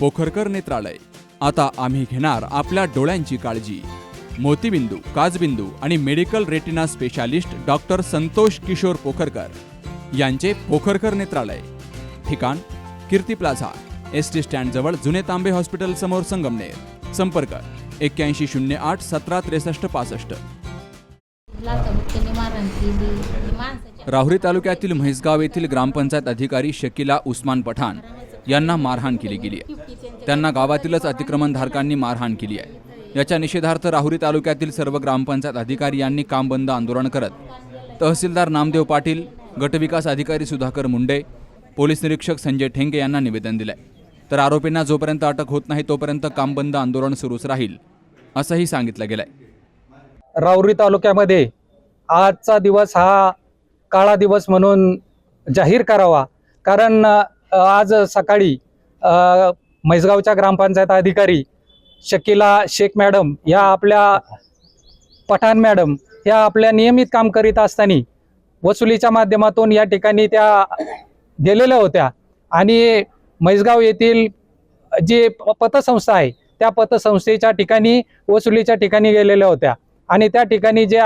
पोखरकर नेत्रालय. आता आम्ही घेणार आपल्या डोळ्यांची काळजी. मोतीबिंदू काजबिंदू आणि medical retina specialist doctor Santosh Kishor Pokharkar यांचे पोखरकर नेत्रालय. ठिकाण कीर्ती प्लाझा एस टी स्टँडजवळ जुने तांबे हॉस्पिटल समोर संगमनेर. संपर्क एक्क्याऐंशी शून्य आठ सतरा त्रेसष्ट पासष्ट. राहुरी तालुक्यातील म्हैसगाव येथील ग्रामपंचायत अधिकारी शकिला उस्मान पठाण यांना मारहाण केली गेली आहे. त्यांना गावातीलच अतिक्रमणधारकांनी मारहाण केली आहे. याच्या निषेधार्थ राहुरी तालुक्यातील सर्व ग्रामपंचायत अधिकारी यांनी काम बंद आंदोलन करत तहसीलदार नामदेव पाटील गटविकास अधिकारी सुधाकर मुंडे पोलीस निरीक्षक संजय ठेंगे यांना निवेदन दिलंय. तर आरोपींना जोपर्यंत अटक होत नाही तोपर्यंत काम बंद आंदोलन सुरूच राहील असंही सांगितलं गेलंय. राऊरी तालुक्यामध्ये आजचा दिवस हा काळा दिवस म्हणून जाहीर करावा. कारण आज सकाळी म्हैसगावच्या ग्रामपंचायत अधिकारी शकिला शेख मॅडम या आपल्या पठाण मॅडम या आपल्या नियमित काम करीत असताना वसुलीच्या माध्यमातून या ठिकाणी त्या गेलेल्या होत्या. आणि म्हैसगाव येथील जी प- पतसंस्था आहे त्या पतसंस्थेच्या ठिकाणी वसुलीच्या ठिकाणी गेलेल्या होत्या. आणि त्या ठिकाणी जे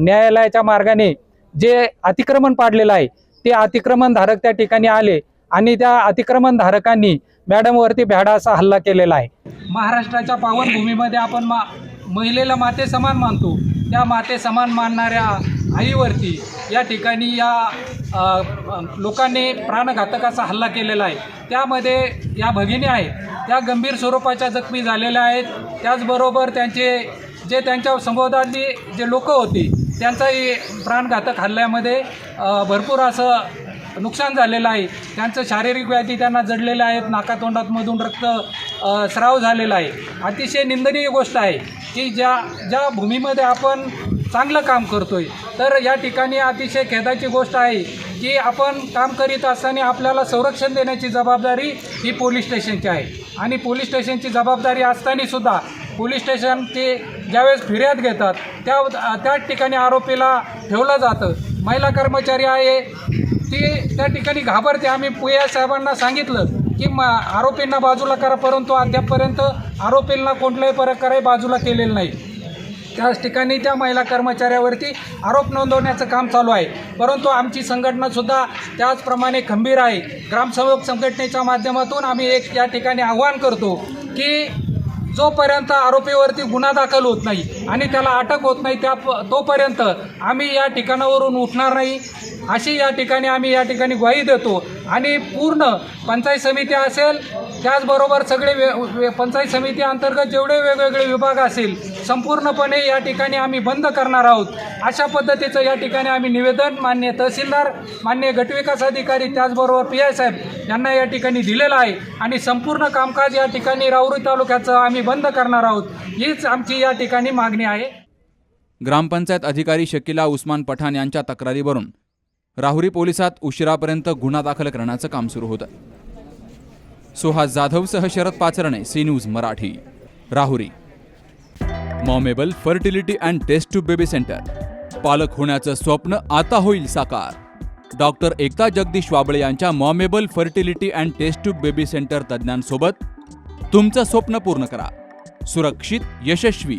न्यायालयाच्या मार्गाने जे अतिक्रमण पाडलेलं आहे ते अतिक्रमण धारक त्या ठिकाणी आले आणि त्या अतिक्रमण धारकांनी मॅडमवरती भ्याडा असा हल्ला केलेला आहे. महाराष्ट्राच्या पावनभूमीमध्ये आपण मा महिलेला माते समान मानतो. त्या माते समान मानणाऱ्या आईवरती या ठिकाणी या लोकांनी प्राणघातक असा हल्ला केलेला आहे. त्यामध्ये या भगिनी आहेत. त्या गंभीर स्वरूपाच्या जखमी झालेल्या आहेत. त्याचबरोबर त्यांचे जे त्यांच्या संबोधातली जे लोक होती त्यांचाही प्राणघातक हल्ल्यामध्ये भरपूर असं नुकसान झालेलं आहे. त्यांचं शारीरिक व्याधी त्यांना जडलेल्या आहेत नाकातोंडातमधून रक्त स्राव झालेला आहे. अतिशय निंदनीय गोष्ट आहे की ज्या ज्या भूमीमध्ये आपण चांगलं काम करतो आहे तर या ठिकाणी अतिशय खेदाची गोष्ट आहे की आपण काम करीत असताना आपल्याला संरक्षण देण्याची जबाबदारी ही पोलीस स्टेशनची आहे. आणि पोलीस स्टेशनची जबाबदारी असताना सुद्धा पोलीस स्टेशन ते ज्यावेळेस फिर्याद घेतात त्या त्याच ठिकाणी आरोपीला ठेवलं जातं. महिला कर्मचारी आहे. ती त्या ठिकाणी घाबरते. आम्ही पुया साहेबांना सांगितलं की म आरोपींना बाजूला करा परंतु अद्यापपर्यंत आरोपींना कोणत्याही प्रकारे बाजूला केलेलं नाही. त्याच ठिकाणी त्या महिला कर्मचाऱ्यावरती आरोप नोंदवण्याचं काम चालू आहे. परंतु आमची संघटनासुद्धा त्याचप्रमाणे खंबीर आहे. ग्रामसेवक संघटनेच्या माध्यमातून आम्ही एक या ठिकाणी आव्हान करतो की जोपर्यंत आरोपीवरती गुन्हा दाखल होत नाही आणि त्याला अटक होत नाही. त्या तोपर्यंत आम्ही या ठिकाणावरून उठणार नाही. अशी या ठिकाणी आम्ही या ठिकाणी ग्वाही देतो. आणि पूर्ण पंचायत समिती असेल त्याचबरोबर सगळे वे वे- पंचायत समिती अंतर्गत जेवढे वेगवेगळे विभाग असेल संपूर्णपणे या ठिकाणी आम्ही बंद करणार आहोत. अशा पद्धतीचं या ठिकाणी आम्ही निवेदन मान्य तहसीलदार मान्य गटविकास अधिकारी त्याचबरोबर पी आय साहेब यांना या ठिकाणी दिलेलं आहे. आणि संपूर्ण कामकाज या ठिकाणी राऊरी तालुक्याचं आम्ही बंद करणार आहोत. हीच आमची या ठिकाणी मागणी आहे? ग्रामपंचायत अधिकारी शकिला उस्मान पठाण यांच्या तक्रारीवरून राहुरी पोलिसात उशिरापर्यंत गुन्हा दाखल करण्याचं काम सुरू होतं. Suhas जाधवसह Sharad Pacharne C News Marathi Rahuri. Momable fertility and test to baby centre. पालक होण्याचं स्वप्न आता होईल साकार. डॉक्टर एकता जगदीश वाबळे यांच्या Momable fertility and test to baby centre तज्ज्ञांसोबत तुमचं स्वप्न पूर्ण करा. सुरक्षित यशस्वी